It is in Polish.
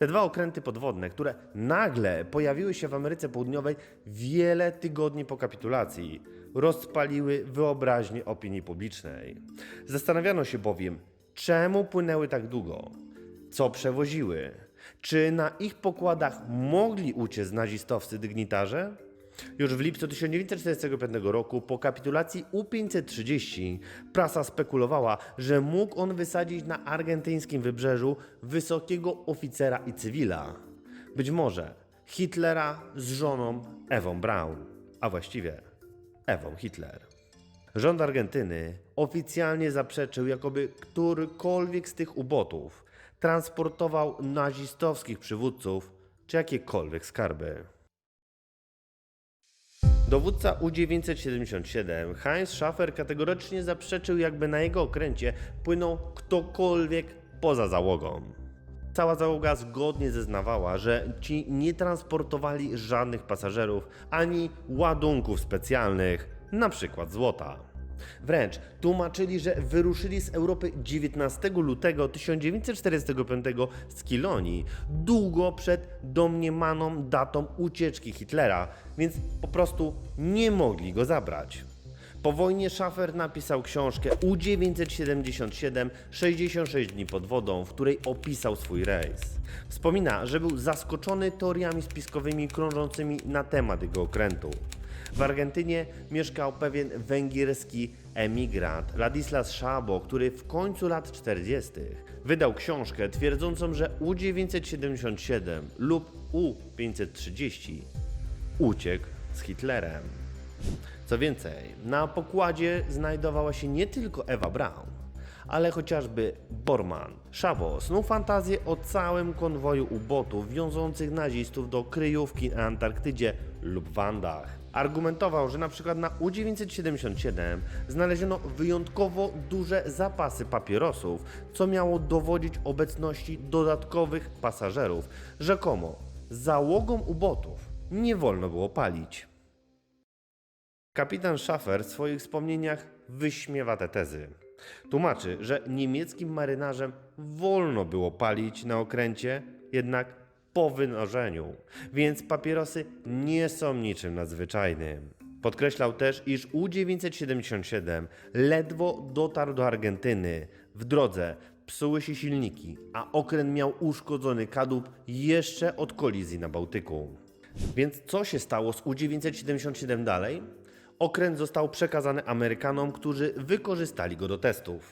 Te dwa okręty podwodne, które nagle pojawiły się w Ameryce Południowej wiele tygodni po kapitulacji, rozpaliły wyobraźnię opinii publicznej. Zastanawiano się bowiem, czemu płynęły tak długo, co przewoziły, czy na ich pokładach mogli uciec nazistowscy dygnitarze? Już w lipcu 1945 roku, po kapitulacji U-530, prasa spekulowała, że mógł on wysadzić na argentyńskim wybrzeżu wysokiego oficera i cywila. Być może Hitlera z żoną Ewą Braun, a właściwie Ewą Hitler. Rząd Argentyny oficjalnie zaprzeczył, jakoby którykolwiek z tych ubotów transportował nazistowskich przywódców czy jakiekolwiek skarby. Dowódca U-977 Heinz Schaffer kategorycznie zaprzeczył, jakby na jego okręcie płynął ktokolwiek poza załogą. Cała załoga zgodnie zeznawała, że ci nie transportowali żadnych pasażerów ani ładunków specjalnych, przykład złota. Wręcz tłumaczyli, że wyruszyli z Europy 19 lutego 1945 z Kilonii, długo przed domniemaną datą ucieczki Hitlera, więc po prostu nie mogli go zabrać. Po wojnie Schaffer napisał książkę U-977 66 dni pod wodą, w której opisał swój rejs. Wspomina, że był zaskoczony teoriami spiskowymi krążącymi na temat jego okrętu. W Argentynie mieszkał pewien węgierski emigrant Ladislas Szabo, który w końcu lat 40. wydał książkę twierdzącą, że U-977 lub U-530 uciekł z Hitlerem. Co więcej, na pokładzie znajdowała się nie tylko Ewa Braun, ale chociażby Bormann. Szabo snuł fantazję o całym konwoju ubotów wiążących nazistów do kryjówki na Antarktydzie lub w Andach. Argumentował, że na przykład na U-977 znaleziono wyjątkowo duże zapasy papierosów, co miało dowodzić obecności dodatkowych pasażerów. Rzekomo załogą ubotów nie wolno było palić. Kapitan Schaffer w swoich wspomnieniach wyśmiewa te tezy. Tłumaczy, że niemieckim marynarzom wolno było palić na okręcie, jednak po wynożeniu, więc papierosy nie są niczym nadzwyczajnym. Podkreślał też, iż U-977 ledwo dotarł do Argentyny. W drodze psuły się silniki, a okręt miał uszkodzony kadłub jeszcze od kolizji na Bałtyku. Więc co się stało z U-977 dalej? Okręt został przekazany Amerykanom, którzy wykorzystali go do testów.